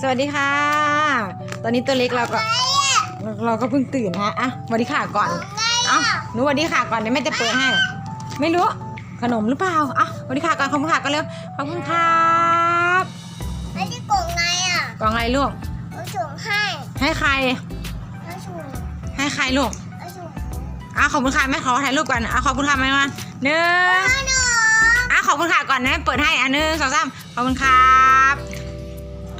สวัสดีค่ะ ตอนนี้ตัวเล็กเราก็ เราก็เพิ่งตื่นฮะอะสวัสดีค่ะก่อนเอ้าหนูสวัสดีค่ะก่อนเดี๋ยวแม่จะเปิดให้ ไม่รู้ ขนมหรือเปล่าอะสวัสดีค่ะก่อนขอบคุณค่ะก็เร็วขอบคุณครับไอ้ที่กล่องไงอะกล่องอะไรลูกเอาถุงให้ให้ใครเอาถุงให้ใครลูกเอาถุงอะขอบคุณค่ะแม่ขอถ่ายรูปก่อนอะขอบคุณค่ะแม่ก่อนหนึ่งเอาหนูอะขอบคุณค่ะก่อนนะเปิดให้อะหนึ่งสองสามขอบคุณครับถ่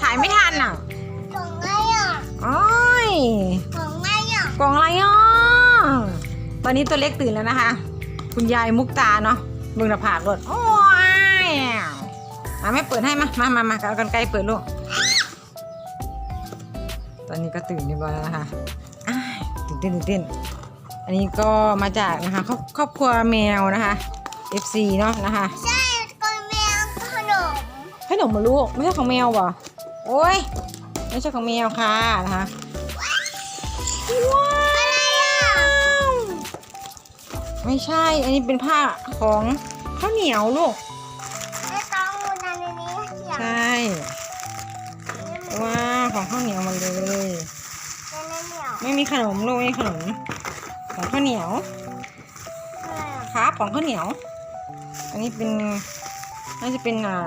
ายไม่ทันอะกล่องไงอะโอ้ยกล่องไงอะกล่องอะไรอะตอนนี้ตัวเล็กตื่นแล้วนะคะ คุณยายมุกตาเนาะเบิ่งหน้าผากรถโอ้ยอะไม่เปิดให้มามามามาเอากันไกลเปิดลูกตอนนี้ก็ตื่นเรียบร้อยแล้วนะคะอ้ายตื่นเต้นตื่นเต้นอันนี้ก็มาจากนะคะครอบครอบครัวแมวนะคะ FC เนาะนะคะ ใช่กล่องแมวขนมให้หนมมาลูกไม่ใช่ของแมวบ่ โอ้ยไม่ใช่ของแมวค่ะนะคะว้าวไม่ใช่ อันนี้เป็นผ้าของข้าวเหนียวลูกไอ้ต้องมูนันในนี้เขียนใช่ว้าวของข้าวเหนียวมาเลยในนี้เหนียวไม่มีขนมลูกไม่มีขนมของข้าวเหนียวอะไรอะครับของข้าวเหนียว อันนี้เป็นน่าจะเป็นอ่า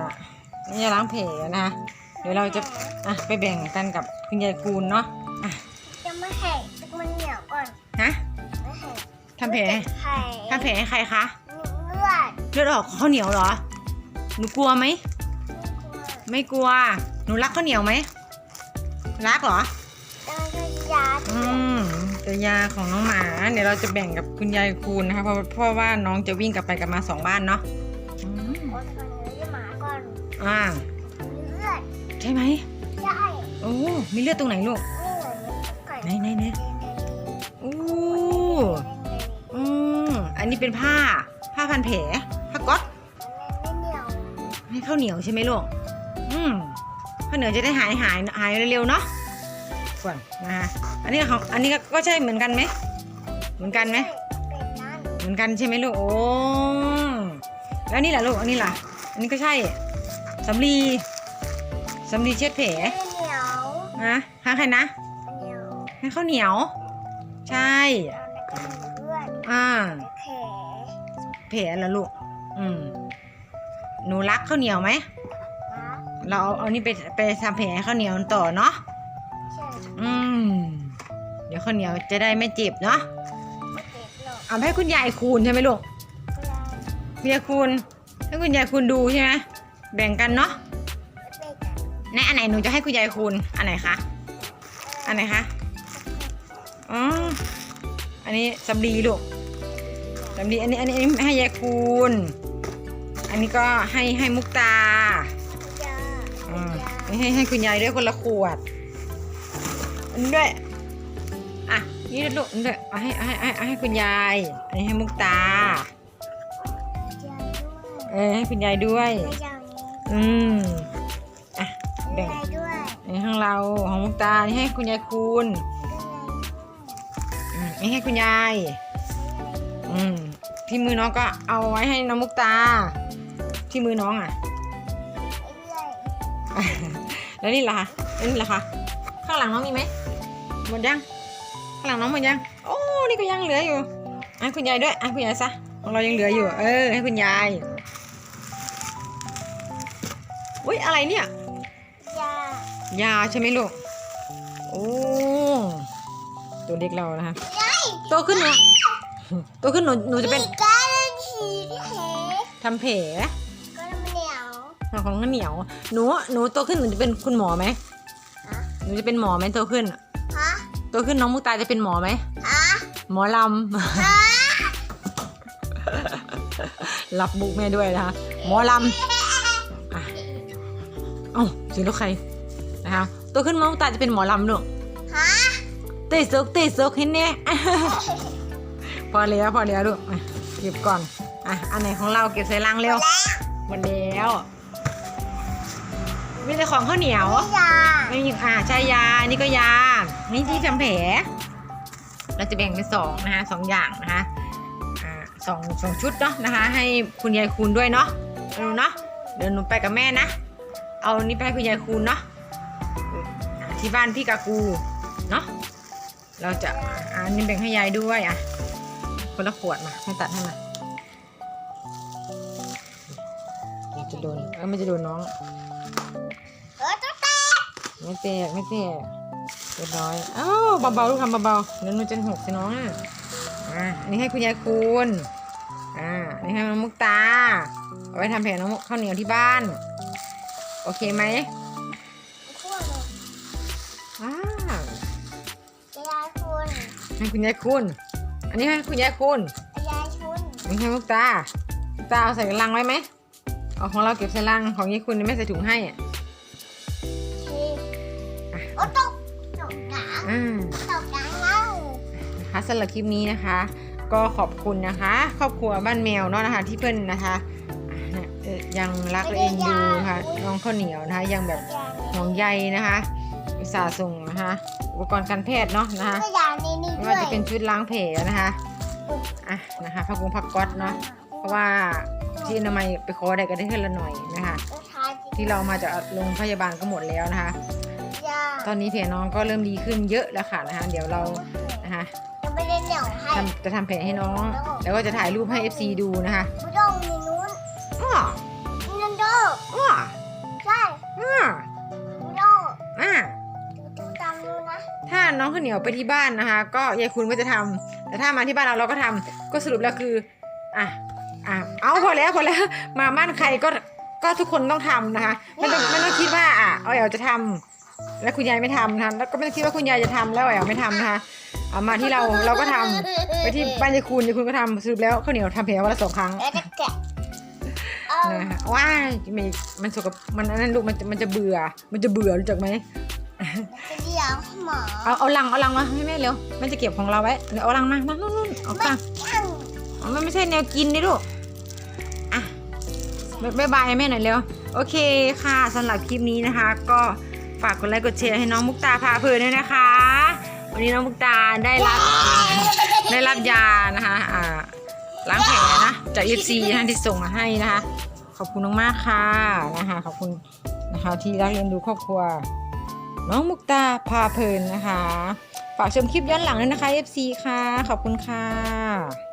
นี่าล้างแผลนะคะ เดี๋ยวเราจะอะไปแบ่งกันกับคุณยายกูลเนาะอะจะไม่แห้งจะมันเหนียวก่อนฮะไม่แห้งทำแผลไข่ทำแผลให้ใครคะเลือดเลือดออกข้าวเหนียวเหรอหนูกลัวไหมไม่กลัวหนูรักข้าวเหนียวไหมรักเหรอจะมันจะยาอืมแต่ยาของน้องหมาเดี๋ยวเราจะแบ่งกับคุณยายคูณนะคะเพราะเพราะว่าน้องจะวิ่งกลับไปกลับมาสองบ้านเนาะอืมโอ้ทำไมเนื้อหมาก่อนอ่าเลือด ใช่ไหมใช่โอ้มีเลือดตรงไหนลูกนี่เหมือนไก่ไหนไหนไหนโอ้อืมอันนี้เป็นผ้า ผ้าพันแผลผ้าก๊อตไม่เหนียวให้ข้าวเหนียวใช่ไหมลูกอืมข้าวเหนียวจะได้หายหายหายเร็วๆเนาะก่อนนะคะอันนี้ของอันนี้ก็ใช่เหมือนกันไหมเหมือนกันไหมเป็นนั่นเหมือนกันใช่ไหมลูกโอ้แล้วนี่ล่ะลูกอันนี้ล่ะ อันนี้ก็ใช่สำลี สำลีเช็ดแผลไม่เหนียวนะให้ใครนะ เหนียวให้ข้าวเหนียว ใช่ แล้วก็มีเลือดอ่า แผลแผลละลูก อืม หนูรักข้าวเหนียวไหม นะเราเอาเอานี่ไปไปทำแผลให้ข้าวเหนียวต่อเนาะ ใช่อืม เดี๋ยวข้าวเหนียวจะได้ไม่เจ็บเนาะไม่เจ็บหรอกเอาให้คุณยายคูณใช่ไหมลูกคุณยายคูณให้คุณยายคูณดูใช่ไหมแบ่งกันเนาะไม่ เป็นกันในอันไหนหนูจะให้คุณยายคูณอันไหนคะอันไหนคะอ๋ออันนี้สำลีลูกสำลีอันนี้อันนี้อันนี้ให้ยายคูณอันนี้ก็ให้ให้มุกตายาอืมยาให้ให้ให้คุณยายด้วยคนละขวดอันนี้ด้วยอะนี่ด้วยลูกนี่ด้วยเอาให้เอาให้เอาให้เอาให้คุณยายอันนี้ให้มุกตายาเออให้คุณยายด้วยด้วยยานี้อืมอะ แบ่งยาด้วยอันนี้ของเราของมุกตานี่ให้คุณยายคูณอืมนี่ให้คุณยาย อืมที่มือน้องก็เอาไว้ให้น้องมุกตา ที่มือน้องอะ แล้วนี่ล่ะคะแล้วนี่ล่ะคะข้างหลังน้องมีไหมหมดยังข้างหลังน้องหมดยัง โอ้นี่ก็ยังเหลืออยู่อะคุณยายด้วยอะคุณยายซะของเรายังเหลืออยู่ เออ ให้คุณยายอุ้ยอะไรเนี่ยยา ยาใช่ไหมลูก โอ้ ตัวเด็กเรานะคะยายโตขึ้นเนาะโตขึ้นหนูหนูจะเป็นมีการฉีดแผลทำแผลก็เหนียวของข้าวเหนียว หนูหนูโตขึ้นหนูจะเป็นคุณหมอไหมฮะหนูจะเป็นหมอไหมโตขึ้นฮะโตขึ้นน้องมุกตาจะเป็นหมอไหมฮะหมอลฮะำรับบุกแม่ด้วยนะคะหมอลำอะเอ้าเสียงรถใคร นะคะโตขึ้นน้องมุกตาจะเป็นหมอลำลูกฮะเตะซกเตะซกเห็นเนี่ยพอแล้วพอแล้วลูกอะเก็บก่อนอะอันไหนของเราเก็บใส่ลังเร็วหมดแล้วมีแต่ของข้าวเหนียวยาไม่มีอ่าใช่ยานี่ก็ยานี่ที่ทำแผลเราจะแบ่งเป็นสองนะคะสองอย่างนะคะอ่าสองสองชุดเนาะนะคะ ให้คุณยายคูณด้วยเนาะเอาเนาะเดี๋ยวหนูไปกับแม่นะ เอานี่ไปให้คุณยายคูณเนาะ ที่บ้านพี่กากูเนาะเราจะอันนี้แบ่งให้ยายด้วยอะคนละขวดมาให้ตัดให้มามันจะโดนเออมันจะโดนน้องเออตุ๊กตาไม่แตกไม่แตกเรียบร้อยอ้าวเบาๆลูกทำเบาๆเดี๋ยวหนูจะหกสิน้องอะอะอันนี้ให้คุณยายคุณอ่าอันนี้ให้น้องมุกตาเอาไว้ทำแผงน้องข้าวเหนียวที่บ้าน โอเคไหม อ่าจะยายคุณให้คุณยายคุณ อันนี้ให้คุณยายคุณจะยายคุณอันนี้ให้มุกตามุกตาเอาใส่ลังไว้ไหมเอาของเราเก็บใส่ลังของยายคุณไม่ใส่ถุงให้อะทีโอ้ตกตกกลางอ่าตกกลางเล่านะคะสำหรับคลิปนี้นะคะ ก็ขอบคุณนะคะ ครอบครัวบ้านแมวเนาะนะคะ ที่เพื่อนนะคะอะเอ่อยังรักและเอ็นดูค่ะน้องข้าวเหนียวนะคะ ยังแบบห่วงใยนะคะ อุตส่าห์ส่งนะคะอุปกรณ์การแพทย์เนาะนะคะก็ยาในนี้ไม่ด้วว่ายจะเป็นชุดล้างแผลนะคะอะนะคะพักกงพักก๊อตเนาะเพราะว่าที่อนามัยไปขอได้ก็ได้แค่ละหน่อยนะคะที่เรามาจากโรงพยาบาลก็หมดแล้วนะคะ ยาตอนนี้แผลน้องก็เริ่มดีขึ้นเยอะแล้วค่ะนะคะ เดี๋ยวเรานะคะจะไม่ได้เหนียวให้ทำจะทำแผลให้น้อง แล้วก็จะถ่ายรูปให้ FC ดูนะคะบุด้งาน้องข้าวเหนียวไปที่บ้านนะคะ ก็ยายคุณก็จะทำแต่ถ้ามาที่บ้านเราเราก็ทำก็สรุปแล้วคืออะอะเอาพอแล้วพอแล้วมาบ้านใครก็ก็ทุกคนต้องทำนะคะไม่ต้องไม่ต้องคิดว่าอะเอาแอลจะทำแล้วคุณยายไม่ทำนะคะแล้วก็ไม่ต้องคิดว่าคุณยายจะทำแล้วแอลไม่ทำนะคะเอามาที่เราเราก็ทำไปที่บ้านยายคุณยายคุณก็ทำสรุปแล้วข้าวเหนียวทำแผลวันละสองครั้งแล้วจะแกะเออนะคะว้ายมันมันสกปรกมันอันนั้นลูกมันจะมันจะเบื่อ มันจะเบื่อรู้จักไหม จะเลี้ยงหมอเอาเอาลังเอาลังมาให้แม่เร็วแม่จะเก็บของเราไว้เดี๋ยวเอาลังมามานู่นนู่นเอาตังยังอ๋อมันไม่ใช่แนวกินนี่ลูกอะบ๊ายบายแม่หน่อยเร็วโอเคค่ะสำหรับคลิปนี้นะคะ ก็ฝากกดไลค์กดแชร์ให้น้องมุกตาพาเพลินด้วยนะคะ วันนี้น้องมุกตาได้รับได้รับยานะคะอ่าล้างแผลนะจาก FC นะที่ส่งมาให้นะคะ ขอบคุณมากๆค่ะนะคะขอบคุณนะคะที่รักเรียนดูครอบครัว น้องมุกตาพาเพลินนะคะ ฝากชมคลิปย้อนหลังด้วยนะคะ FC ค่ะ ขอบคุณค่ะ